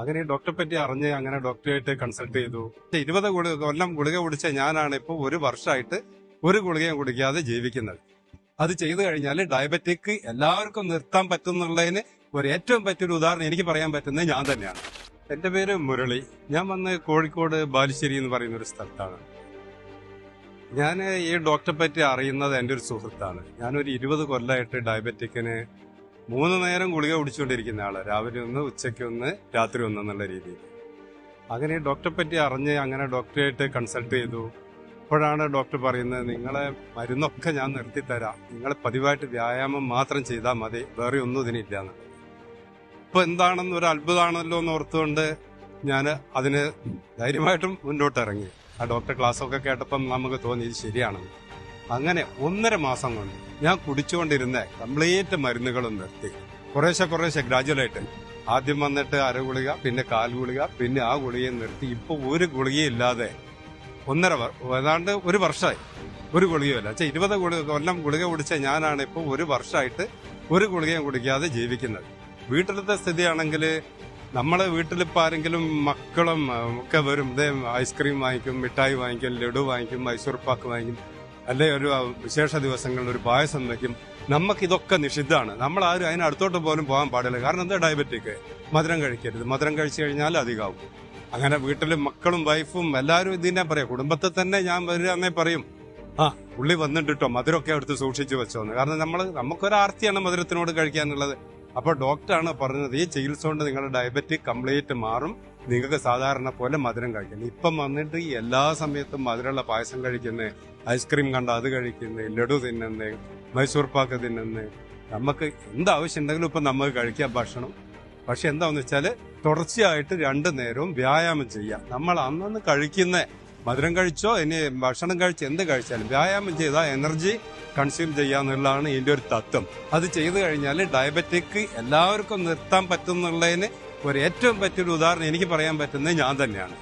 അങ്ങനെ ഈ ഡോക്ടറെ പറ്റി അറിഞ്ഞ് അങ്ങനെ ഡോക്ടറായിട്ട് കൺസൾട്ട് ചെയ്തു. ഇരുപത് കൊല്ലം ഗുളിക കുടിച്ച ഞാനാണ് ഇപ്പോൾ ഒരു വർഷമായിട്ട് ഒരു ഗുളികയും കുടിക്കാതെ ജീവിക്കുന്നത്. അത് ചെയ്തു കഴിഞ്ഞാൽ ഡയബറ്റിക് എല്ലാവർക്കും നിർത്താൻ പറ്റുന്നുള്ളതിന് ഒരു ഏറ്റവും പറ്റിയൊരു ഉദാഹരണം എനിക്ക് പറയാൻ പറ്റുന്നത് ഞാൻ തന്നെയാണ്. എന്റെ പേര് മുരളി. ഞാൻ വന്ന് കോഴിക്കോട് ബാലുശ്ശേരി എന്ന് പറയുന്ന ഒരു സ്ഥലത്താണ്. ഞാൻ ഈ ഡോക്ടറെ പറ്റി അറിയുന്നത് എന്റെ ഒരു സുഹൃത്താണ്. ഞാനൊരു ഇരുപത് കൊല്ലമായിട്ട് ഡയബറ്റിക്കിന് മൂന്ന് നേരം ഗുളിക കുടിച്ചുകൊണ്ടിരിക്കുന്ന ആൾ. രാവിലെ ഒന്ന് ഉച്ചയ്ക്ക് ഒന്ന് രാത്രി ഒന്ന് എന്നുള്ള രീതിയിൽ. അങ്ങനെ ഡോക്ടറെ പറ്റി അറിഞ്ഞ് അങ്ങനെ ഡോക്ടറായിട്ട് കൺസൾട്ട് ചെയ്തു. അപ്പോഴാണ് ഡോക്ടർ പറയുന്നത് നിങ്ങളെ മരുന്നൊക്കെ ഞാൻ നിർത്തിത്തരാം. നിങ്ങൾ പതിവായിട്ട് വ്യായാമം മാത്രം ചെയ്താൽ മതി. വേറെ ഒന്നും ഇതിനില്ല. ഇപ്പൊ എന്താണെന്ന് ഒരു അത്ഭുതമാണല്ലോ എന്ന് ഓർത്തുകൊണ്ട് ഞാൻ അതിന് ധൈര്യമായിട്ടും മുന്നോട്ട് ഇറങ്ങി ആ ഡോക്ടർ ക്ലാസ്സൊക്കെ കേട്ടപ്പം നമുക്ക് തോന്നി ഇത് ശരിയാണെന്ന്. അങ്ങനെ ഒന്നര മാസം കൊണ്ട് ഞാൻ കുടിച്ചുകൊണ്ടിരുന്ന കംപ്ലീറ്റ് മരുന്നുകളും നിർത്തി. കുറേശ്ശെ കുറേശ്ശെ ഗ്രാജുവലായിട്ട്. ആദ്യം വന്നിട്ട് അര ഗുളിക പിന്നെ കാൽ ഗുളിക പിന്നെ ആ ഗുളികയും നിർത്തി. ഇപ്പൊ ഒരു ഗുളികയും ഇല്ലാതെ ഒന്നര ഏതാണ്ട് ഒരു വർഷമായി ഒരു ഗുളികയല്ല അച്ഛാ ഇരുപത് ഗുളിക കൊല്ലം ഗുളിക കുടിച്ച ഞാനാണ് ഇപ്പോൾ ഒരു വർഷമായിട്ട് ഒരു ഗുളികയും കുടിക്കാതെ ജീവിക്കുന്നത്. വീട്ടിലത്തെ സ്ഥിതിയാണെങ്കിൽ നമ്മളെ വീട്ടിലിപ്പോൾ ആരെങ്കിലും മക്കളും ഒക്കെ വരും. ഇതേ ഐസ്ക്രീം വാങ്ങിക്കും മിഠായി വാങ്ങിക്കും ലഡു വാങ്ങിക്കും മൈസൂർ പാക്ക് വാങ്ങിക്കും. അല്ലെ ഒരു വിശേഷ ദിവസങ്ങളിൽ ഒരു പായസം വയ്ക്കും നമുക്ക് ഇതൊക്കെ നിഷിദ്ധമാണ്. നമ്മൾ ആരും അതിന് അടുത്തോട്ട് പോലും പോകാൻ പാടില്ല. കാരണം എന്താ ഡയബറ്റിക് മധുരം കഴിക്കരുത്. മധുരം കഴിച്ചു കഴിഞ്ഞാൽ അധികമാവും അങ്ങനെ വീട്ടിൽ മക്കളും വൈഫും എല്ലാവരും ഇതിനെ പറയാം. കുടുംബത്തിൽ തന്നെ ഞാൻ വരികയെന്നേ പറയും. ആ പുള്ളി വന്നിട്ടോ മധുരമൊക്കെ എടുത്ത് സൂക്ഷിച്ചു വെച്ചോന്ന്. കാരണം നമ്മൾ നമുക്കൊരു ആർത്തിയാണ് മധുരത്തിനോട് കഴിക്കാനുള്ളത്. അപ്പോൾ ഡോക്ടറാണ് പറഞ്ഞത് ഈ ചികിത്സ കൊണ്ട് നിങ്ങളുടെ ഡയബറ്റിക് കംപ്ലീറ്റ് മാറും. നിങ്ങൾക്ക് സാധാരണ പോലെ മധുരം കഴിക്കണം ഇപ്പം വന്നിട്ട് എല്ലാ സമയത്തും മധുരമുള്ള പായസം കഴിക്കുന്നത് ഐസ്ക്രീം കണ്ട അത് കഴിക്കുന്നത് ലഡു തിന്നുന്നത് മൈസൂർ പാക്ക് തിന്നുന്നത് നമുക്ക് എന്താവശ്യം ഉണ്ടെങ്കിലും ഇപ്പം നമുക്ക് കഴിക്കാം ഭക്ഷണം. പക്ഷെ എന്താന്ന് വെച്ചാൽ തുടർച്ചയായിട്ട് രണ്ടു നേരവും വ്യായാമം ചെയ്യാം. നമ്മൾ അന്നന്ന് കഴിക്കുന്ന മധുരം കഴിച്ചോ ഇനി ഭക്ഷണം കഴിച്ചോ എന്ത് കഴിച്ചാലും വ്യായാമം ചെയ്താൽ എനർജി കൺസ്യൂം ചെയ്യാന്നുള്ളതാണ് ഇതിന്റെ ഒരു തത്വം. അത് ചെയ്തു കഴിഞ്ഞാൽ ഡയബറ്റിക് എല്ലാവർക്കും നിർത്താൻ പറ്റുന്നുള്ളതിന് ഒരു ഏറ്റവും പറ്റിയൊരു ഉദാഹരണം എനിക്ക് പറയാൻ പറ്റുന്നത് ഞാൻ തന്നെയാണ്.